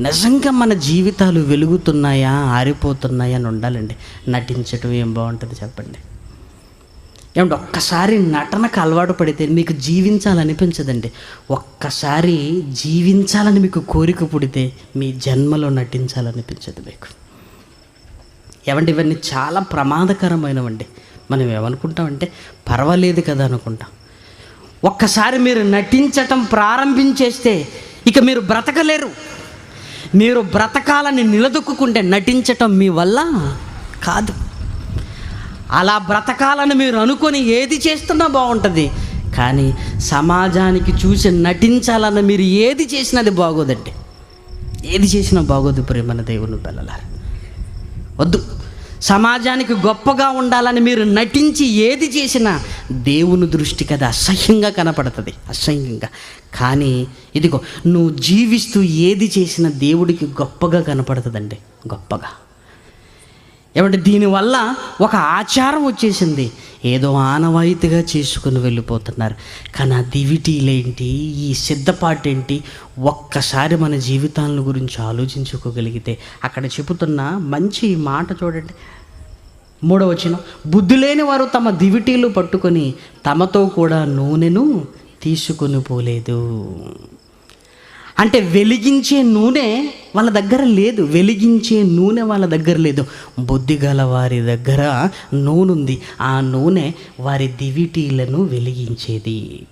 నిజంగా మన జీవితాలు వెలుగుతున్నాయా ఆరిపోతున్నాయా అని ఉండాలండి. నటించటం ఏం బాగుంటుంది చెప్పండి. ఏమంటే ఒక్కసారి నటనకు అలవాటు పడితే మీకు జీవించాలనిపించదండి. ఒక్కసారి జీవించాలని మీకు కోరిక పుడితే మీ జన్మలో నటించాలనిపించదు మీకు. ఏమంటే ఇవన్నీ చాలా ప్రమాదకరమైనవండి. మనం ఏమనుకుంటామంటే పర్వాలేదు కదా అనుకుంటాం. ఒక్కసారి మీరు నటించటం ప్రారంభించేస్తే ఇక మీరు బ్రతకలేరు. మీరు బ్రతకాలని నిలదొక్కుంటే నటించటం మీ వల్ల కాదు. అలా బ్రతకాలని మీరు అనుకొని ఏది చేస్తున్నా బాగుంటుంది. కానీ సమాజానికి చూసి నటించాలని మీరు ఏది చేసినది బాగోదండి ఏది చేసినా బాగోదు ప్రేమన దేవుని పిల్లలారు. వద్దు. సమాజానికి గొప్పగా ఉండాలని మీరు నటించి ఏది చేసినా దేవుని దృష్టికి అది అసహ్యంగా కనపడుతుంది. అసహ్యంగా. కానీ ఇదిగో నువ్వు జీవిస్తూ ఏది చేసినా దేవుడికి గొప్పగా కనపడుతుందండి. గొప్పగా. ఏమంటే దీనివల్ల ఒక ఆచారం వచ్చేసింది. ఏదో ఆనవాయితీగా చేసుకుని వెళ్ళిపోతున్నారు. కానీ ఆ దివిటీలేంటి? ఈ సిద్ధపాటేంటి? ఒక్కసారి మన జీవితాల గురించి ఆలోచించుకోగలిగితే అక్కడ చెబుతున్న మంచి మాట చూడండి. మూడవ వచనం. బుద్ధి లేని వారు తమ దివిటీలు పట్టుకొని తమతో కూడా నూనెను తీసుకొని పోలేదు. అంటే వెలిగించే నూనె వాళ్ళ దగ్గర లేదు. వెలిగించే నూనె వాళ్ళ దగ్గర లేదు. బుద్ధి గల వారి దగ్గర నూనె ఉంది ఆ నూనె వారి దివిటీలను వెలిగించేది.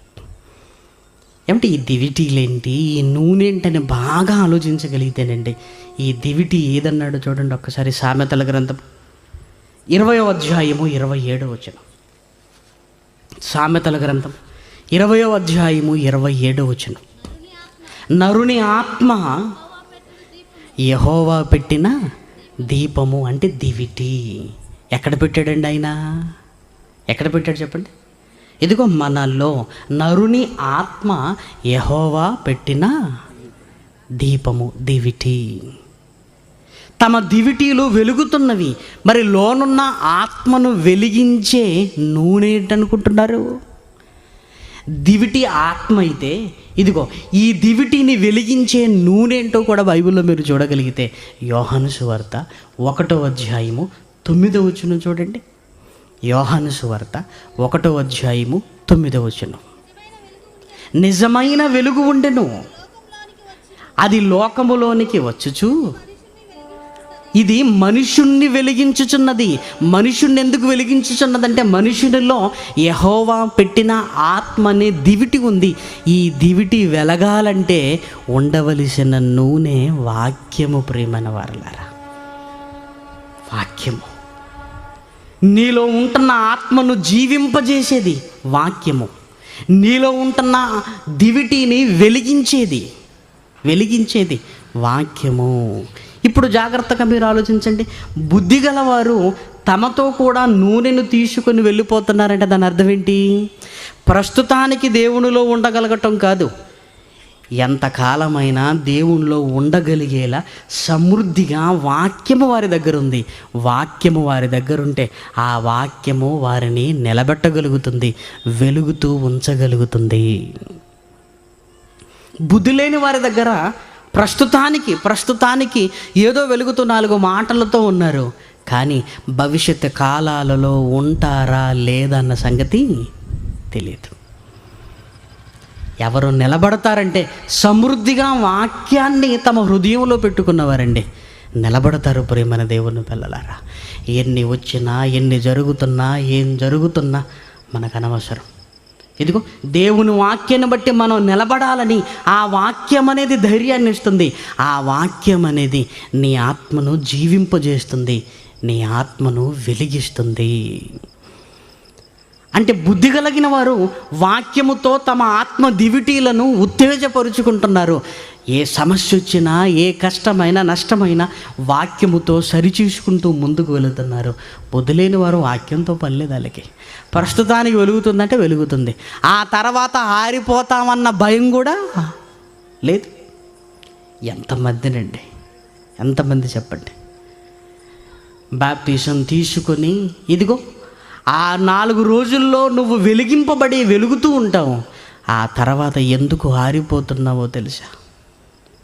ఏమంటే ఈ దివిటీలేంటి? ఈ నూనె ఏంటని బాగా ఆలోచించగలిగితేనండి. ఈ దివిటి ఏదన్నాడో చూడండి ఒక్కసారి. సామెతల గ్రంథం ఇరవయో అధ్యాయము ఇరవై ఏడో వచనం. సామెతల గ్రంథం ఇరవయో అధ్యాయము ఇరవై ఏడో వచనం. నరుని ఆత్మ యహోవా పెట్టిన దీపము అంటే దివిటి. ఎక్కడ పెట్టాడండి ఆయన? ఎక్కడ పెట్టాడు చెప్పండి? ఇదిగో మనలో నరుని ఆత్మ యహోవా పెట్టిన దీపము దివిటి. తమ దివిటీలు వెలుగుతున్నవి మరి లోనున్న ఆత్మను వెలిగించే నూనె ఏంటనుకుంటున్నారు? దివిటి ఆత్మ అయితే ఇదిగో ఈ దివిటిని వెలిగించే నూనెంటో కూడా బైబిల్లో మీరు చూడగలిగితే యోహాను సువార్త ఒకటో అధ్యాయము తొమ్మిదో వచ్చును చూడండి. యోహాను సువార్త ఒకటో అధ్యాయము తొమ్మిదో వచ్చును నిజమైన వెలుగు ఉండెను. అది లోకములోనికి వచ్చుచు ఇది మనుషుణ్ణి వెలిగించుచున్నది. మనుషుణ్ణి ఎందుకు వెలిగించుచున్నదంటే మనుషునిలో యహోవా పెట్టిన ఆత్మ అనే దివిటి ఉంది. ఈ దివిటి వెలగాలంటే ఉండవలసిన నూనె వాక్యము ప్రేమన వారలారా. వాక్యము. నీలో ఉంటున్న ఆత్మను జీవింపజేసేది వాక్యము. నీలో ఉంటున్న దివిటిని వెలిగించేది. వెలిగించేది వాక్యము. ఇప్పుడు జాగ్రత్తగా మీరు ఆలోచించండి. బుద్ధి గలవారు తమతో కూడా నూనెను తీసుకొని వెళ్ళిపోతున్నారంటే దాని అర్థం ఏంటి? ప్రస్తుతానికి దేవునిలో ఉండగలగటం కాదు. ఎంతకాలమైనా దేవునిలో ఉండగలిగేలా సమృద్ధిగా వాక్యము వారి దగ్గర ఉంది వాక్యము వారి దగ్గర ఉంటే ఆ వాక్యము వారిని నిలబెట్టగలుగుతుంది వెలుగుతూ ఉంచగలుగుతుంది. బుద్ధి లేని వారి దగ్గర ప్రస్తుతానికి ప్రస్తుతానికి ఏదో వెలుగుతూ నాలుగు మాటలతో ఉన్నారు. కానీ భవిష్యత్ కాలాలలో ఉంటారా లేదన్న సంగతి తెలియదు. ఎవరు నిలబడతారంటే సమృద్ధిగా వాక్యాన్ని తమ హృదయంలో పెట్టుకున్నవారండి. నిలబడతారు ప్రేమన దేవుని పిల్లలారా. ఎన్ని వచ్చినా ఎన్ని జరుగుతున్నా ఏం జరుగుతున్నా మనకు అనవసరం. ఇదిగో దేవుని వాక్యాన్ని బట్టి మనం నిలబడాలని ఆ వాక్యం అనేది ధైర్యాన్ని ఇస్తుంది. ఆ వాక్యం అనేది నీ ఆత్మను జీవింపజేస్తుంది. నీ ఆత్మను వెలిగిస్తుంది. అంటే బుద్ధి కలిగిన వారు వాక్యముతో తమ ఆత్మ దివిటీలను ఉత్తేజపరుచుకుంటున్నారు. ఏ సమస్య వచ్చినా ఏ కష్టమైనా నష్టమైనా వాక్యముతో సరిచూసుకుంటూ ముందుకు వెళుతున్నారు. బుద్ధులేని వారు వాక్యంతో పనిలేదు వాళ్ళకి. ప్రస్తుతానికి వెలుగుతుందంటే వెలుగుతుంది. ఆ తర్వాత ఆరిపోతామన్న భయం కూడా లేదు. ఎంతమందినండి? ఎంతమంది చెప్పండి? బ్యాప్టిజం తీసుకొని ఇదిగో ఆ నాలుగు రోజుల్లో నువ్వు వెలిగింపబడి వెలుగుతూ ఉంటావు. ఆ తర్వాత ఎందుకు ఆరిపోతున్నావో తెలుసా?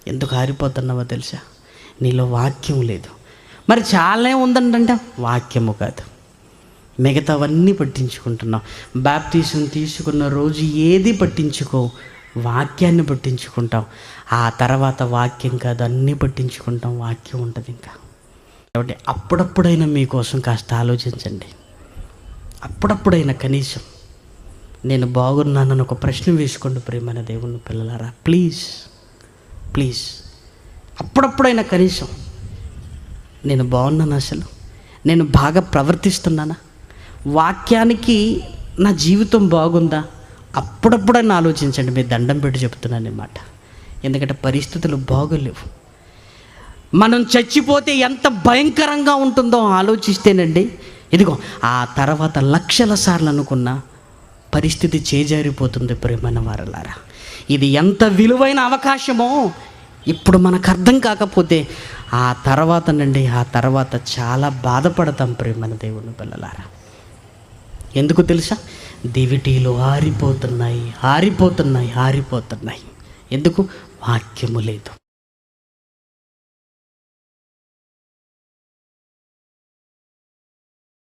ఎందుకు ఆరిపోతున్నావో తెలుసా? నీలో వాక్యం లేదు. మరి చాలా ఉందంటే వాక్యము కాదు. మిగతావన్నీ పట్టించుకుంటున్నాం బాప్తీసం తీసుకున్న రోజు ఏది పట్టించుకో వాక్యాన్ని పట్టించుకుంటాం ఆ తర్వాత వాక్యం కాదు అన్నీ పట్టించుకుంటాం వాక్యం ఉంటుంది ఇంకా. కాబట్టి అప్పుడప్పుడైనా మీకోసం కాస్త ఆలోచించండి. అప్పుడప్పుడైనా కనీసం నేను బాగున్నానని ఒక ప్రశ్న వేసుకోండి ప్రేమైన దేవుని పిల్లలారా. Please please. అప్పుడప్పుడైనా కనీసం నేను బాగున్నాను అసలు? నేను బాగా ప్రవర్తిస్తున్నానా? వాక్యానికి నా జీవితం బాగుందా? అప్పుడప్పుడైనా ఆలోచించండి మీరు దండం పెట్టి చెప్తున్నాను అన్నమాట ఎందుకంటే పరిస్థితులు బాగోలేవు. మనం చచ్చిపోతే ఎంత భయంకరంగా ఉంటుందో ఆలోచిస్తేనండి ఇదిగో ఆ తర్వాత లక్షల సార్లు అనుకున్న పరిస్థితి చేజారిపోతుంది ప్రేమైన వారలారా. ఇది ఎంత విలువైన అవకాశమో ఇప్పుడు మనకు అర్థం కాకపోతే ఆ తర్వాత నుండి ఆ తర్వాత చాలా బాధపడతాం ప్రేమైన దేవుని పిల్లలారా. ఎందుకు తెలుసా? దివిటీలు ఆరిపోతున్నాయి ఆరిపోతున్నాయి ఆరిపోతున్నాయి. ఎందుకు? వాక్యము లేదు.